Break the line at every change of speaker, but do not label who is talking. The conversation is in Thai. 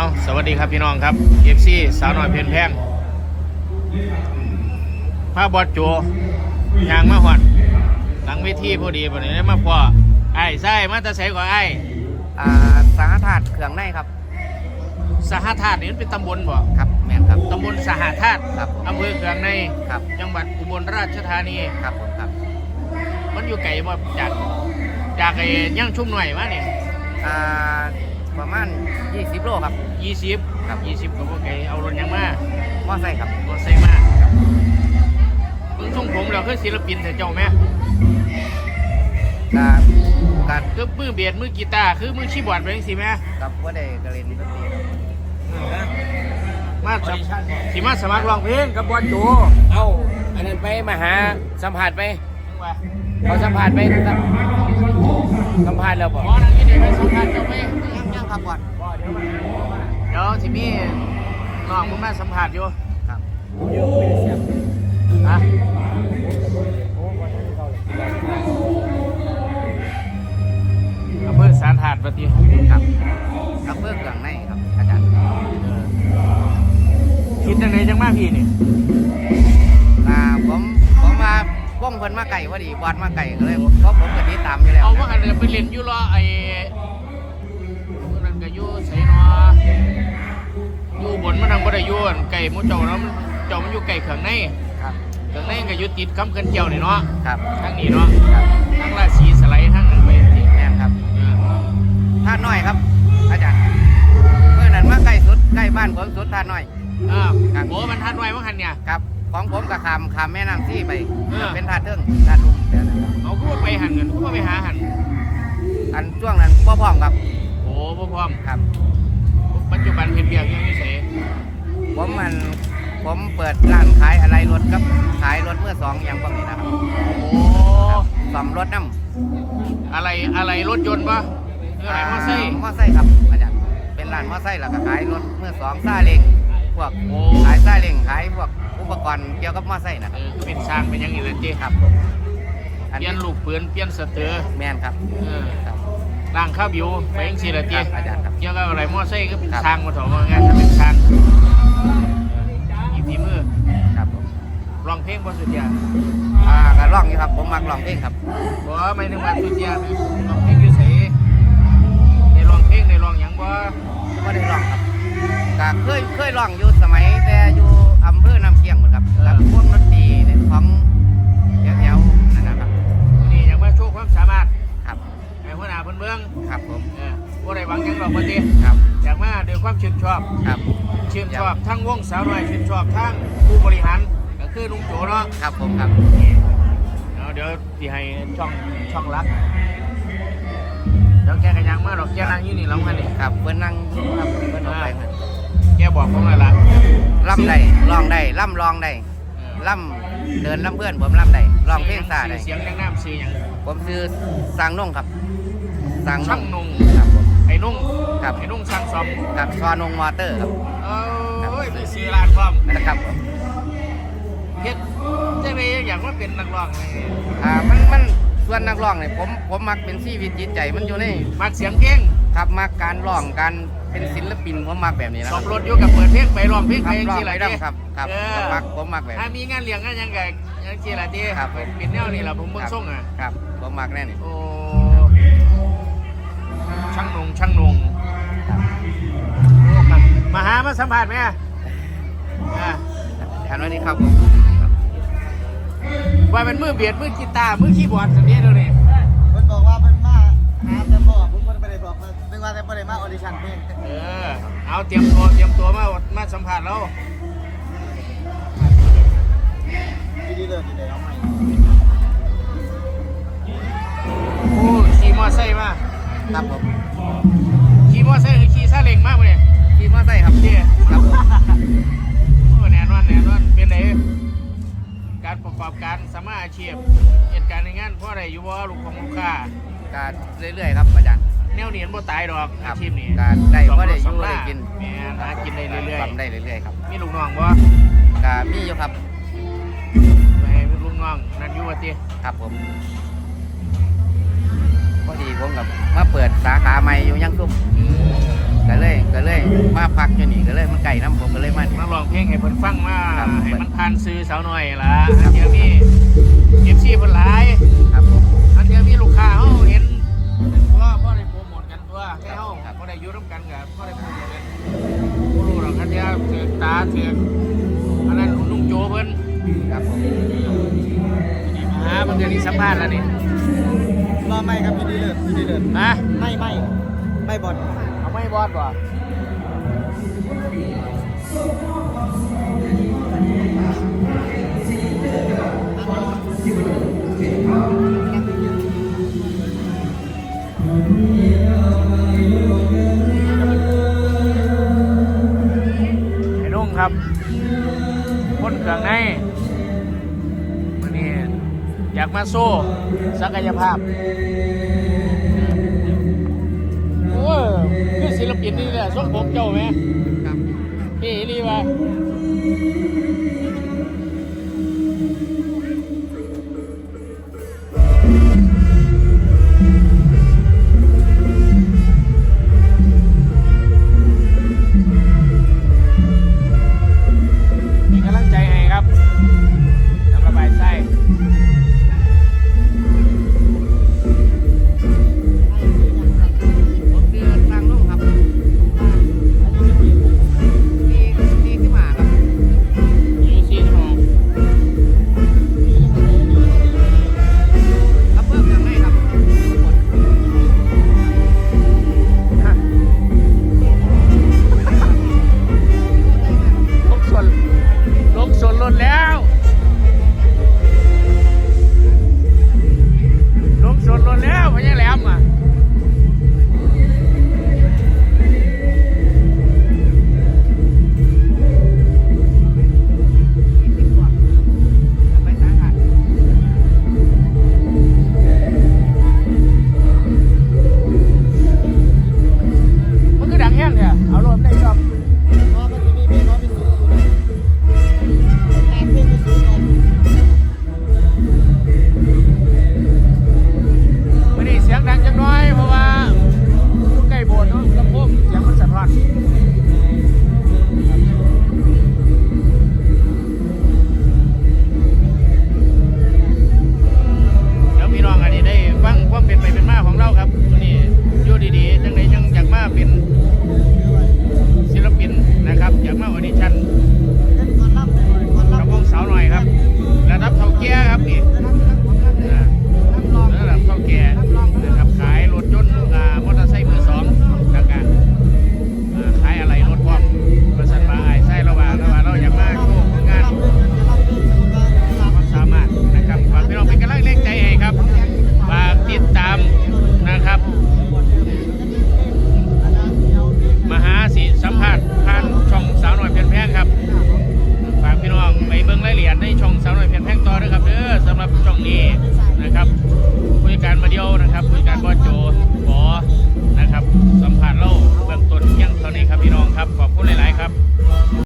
เอาสวัสดีครับพี่น้องครับเอฟซีสาวหน่อยเพลินแพงพาบอดโจยางมาหอดหลังเวทีพอดีวันนี้ได้มาพอไอ้ไส้มาแตะใส่ก่อนไอ้
อ่าสังฆทานเครื่องในครับ
สหธาตุนี่มันเป็นตำบลบ่
ครับแม่นครับ
ตำบลสหธาตุ
ครับผม
อำเภอเขืองใน
ครับ
จังหวัดอุบลราชธานี
ครับผมครับ
มันอยู่ไกลบ่จากจากไอ้ย่างชุ่มหน่อยมาเนี่ย
อ่า ประมาณ 20 โลครับ
ยี่สิบ
ครับ
ยี่สิบก็บ่ไกลเอารถยังมาม
อไซค์ครับ
รถใส่มาเพิ่งส่งผมแล้วคือศิลปินแต่เจ้าแม่
กาการ
คือมือเบียดมือกีตาร์คือมือคีย์บอร์ดไปจังซี่แม่
กับว่าได้กระเล่นดนตรีครับ
มาสมสิมาสมัครร้องเพลงกับบอลโจ
เอาอันนั้นไปมาหาสัมผัสไป
จังหวะ
เขาสัมผัสไปสัมสัมผัสแล้วบอก
หมอนั่นนี่เด็กไปสัมภาษณ์เจ้าไป
ยังยัง ครับก่อน
เดี๋ยวสิมีน้องมึงมาสัมภาษณ์อยู่
ครับ
ฮะอำเภอสารหาดปฏิ
ครับกับเพื่อเครื่องในครับ อาจารย์
คิดจังไดจังมาพี่นี่
อ่าผมผมมาว่องเพิ่นมาไก่พอดีบอดมาไก่ก็เลยเพราะผมก็ติดตามอยู่แล้ว
เอาว่ากันเลยไปเล่นอยู่รอไอ้ อยู่บนมันทางบ่ได้อยู่อั่นไก่หมูเจ้าเนาะมันเจ้ามันอยู่ไก่ข้างใน
ครับ
ข้างในก็อยู่ติดคำเกินเจียวนี่เนาะ
ครับ
ทางนี้เนาะ
ครับ
ทางราศีสไลด์ทางนั้นไปติ
แม่นครับ
เออ
ท่าน้อยครับ อาจารย์เมื่อนั้นมาใกล้สุดใกล้บ้านผมสุดท่าน้อย
เออ
ครับ
โอ้มันทันไว้ว่าหันเนี่ย
ครับของผมกับขามขามแม่น้ำที่ไป
เออ
เป็นท่าเทิงท่าลุ่มเดี๋ยวนะครับ
เอาก็ไปหันเงินก็ไปหาหัน
อันช่วงนั้นพ่อพร้อมครับ
โอ้พ่อพร้อม
ครับ
ปัจจุบันเห็นเบียกยังไม่เส
ผมมันผมเปิดร้านขายอะไรรถครับขายรถเมื่อสองอย่างพวกนี้นะครับ
โอ้
ครับซ่อมรถน้
อะไรอะไรรถยนต์ปะหรือำอะไรมอไซค์
มอไซค์ครับอาจารย์เป็นร้านมอไซค์แล้วก็ขายรถเมื่อสองซาเล้งพวก
โอ้
ขายซาเล้งขายพวกอุปกรณ์เกี่ยวกับมอไซค์นะค
เอ
รับ
อคือเป็นสร้างเป็นอยังไงเลยเจ้
ครับผมอัน
เปลี่
นี้
ยนลูกปืนเปลี่ยนสเตอร์
แมนครับ
เออ
ค รับ
ร่างข้าวบิวไปยังสี่ละเจ้
ครับอาจารย์ครับ
เกี่ยวกับอะไรมอไซค์ก็เป็น
ครับ
สร้างมาถอว่างานถ้าเป็นสร้างอีกทีมือ
ครับผม
ร้องเพลงบนสุดยา
อ่าก็ร้องอยู่ครับผมมักร้องเพลงครับ
บ่ไม่ถึงว่าสุดยาเนี่ยร้องเพลงอยู่ไสในร้องเพลงในร้องหยังบ่
ก็ได้ร้องครับก็เคยเคยร้องอยู่สมัยแต่อยู่อำเภอน้ำเคียงเหมือนครับกับพวก
พิ่นเบิ่ง
ครับผม
เออบ่ได้หวังหยังดอกบ่ติ
ครับ
อยากมาด้วยความชื่นชอบ
ครับ
ชื่นชอบทั้งวงสาวน้อยชื่นชอบทั้งผู้บริหารก็คือลุงโจเนาะ
ครับผมครับ
เอาเดี๋ยวสิให้ช่องช่องรักเดี๋ยวแกก็ยังมาดอกแกนั่งอยู่นี่แล้วคันนี่
ครับเพิ่นนั่งอยู่ครับเพิ่นออกไปเพิ่น
แกบอกผมแล้วล่ะ
ล่ำได้ร้องได้ล่ำร้องได้
เออ
ล่ำเดินล่ำเพื่อนผมล่ำได้ร้องเพลงซาได้
เสียงดังน้ำซื้อหยัง
ผมซื้อสร้างนงครับสร้างน
ช่าง
ง
นุ่ง
ครับผม
ไอ้นุ่ง
ครับ
ไอ้นุ่งช่างซ่อม
กับชอนงมอเตอร์ครับ
เอ้ยมีซื้อร้านพร้อม
นะครับ
เฮ็ดจังไดอยากมาเป็นนักร้องนี่
อ่ามันมันส่วนนักร้องเนี่ยผมผมมักเป็นชีวิตจิตใจมันอยู่ใน
มักเสียงเพลง
ครับมักการร้องการเป็นศิลปินผมมักแบบนี้นะ
ส
ค
อ
รั
บบรถอยู่กับเปิดเพลงไปร้องเพลง
ค
ไป
รับ
จัง
ร้อง
ซี่
ไป
ล่ะ
ดั
เด้
ครับครับ
เอ
ผม
อ
มักผมมักแบบ
ถ้า
นี้
มีงานเลี้ยงงานหยังไงยังสิล่ะที่
ครับ
เป็นแนวนี่ล่ะผมเบิ่งส่งอะ
ครับผมมักแน่นี่
โอ้ ช่างนงช่างนง
ครับ
โอ้มามาหามาสัมผัสไหมอะอะ
อันวันนี้ครับผมครับ
ว่าเป็นมือเบียดมือกีตาร์มือคีย์บอร์ดสันนี้เดี๋ยวนี้
เพิ่นบอกว่าเพิ่นมาหาแต่พ่อผมเพิ่นบ่ได้บอกว่านึกว่าแต่บ่ได้มาออดิชั่นเพลง
เออเอาเตรียมตัวเตรียมตัวมามาสัมผัสแล้ว
ดีๆเด้อดีๆเอาใหม่
โอ้ขี่มอไซค์มา
ครับผม
ขี่มอไซค์หรือขี่ซาเล้งมาบ่เนี่ย
ขี่มอไซค์ครับ
เจ้
ครับผม
โอ้แน่นอนแน่นอนเป็นไงการประกอบการสามารถอาชีพเหตุการณ์ในงานเพราะอะไรอยู่บ่ลูกของลูกค้า
การเรื่อยๆครับอาจารย์
แนวเนียนบ่ตายดอก
ครั
อา
บ
ชีพนี้
การได้
สง
บ่ได้
รส
อยู่
ง
ได้
ลา
กิน
แม่นหากินได้เรื่อย
ทำได้เรื่อยๆครับ
ๆมีลูกน้องบ่
การมีอยู่ครับ
ไปให้ลูกน้องนั่นอยู่ว่าติ
ครับผมพ อดีผมกับมาเปิดสาขาใหม่อยู่ยังตุ้มก็เลยก็เลยมาพักอยู่นี่ก็เลยมันไก่น้ำผมก็เลยมา
มาลองเพลงให้เพิ่นฟังว่า
ครับ
ให้มันผ่านซื้อสาวหน่อยล่ะอันเดียวมีเอฟซีเพิ่นหลาย
ครับผม
อันเดียวมีลูกค้าเฮาเห็นตัวพ่อได้โปรโมทกันตัวแค่เฮา
ครับ
พ่อได้อยู่ร่วมกันกับพ่อได้โปรโมทกันบ่รู้หรอกอันเดียวถือตาถืออันนั้นลุงโจเพิ่น
ครับผม
นี่มาหาเพิ่นก็นี่สัมภาษณ์แล้วนี่
รอไม่ครับพี่ดีเลยพี่ดีเลย
ฮะ
ไม่ไม่ไม่บอล
เอาไม่บอสบ่ไอยากมาโซ่ศักยภาพโอ้ยคือศิลปินนี่แหละทรงผมเจ้าไหม
ครับ
พี่รีวะ พลาด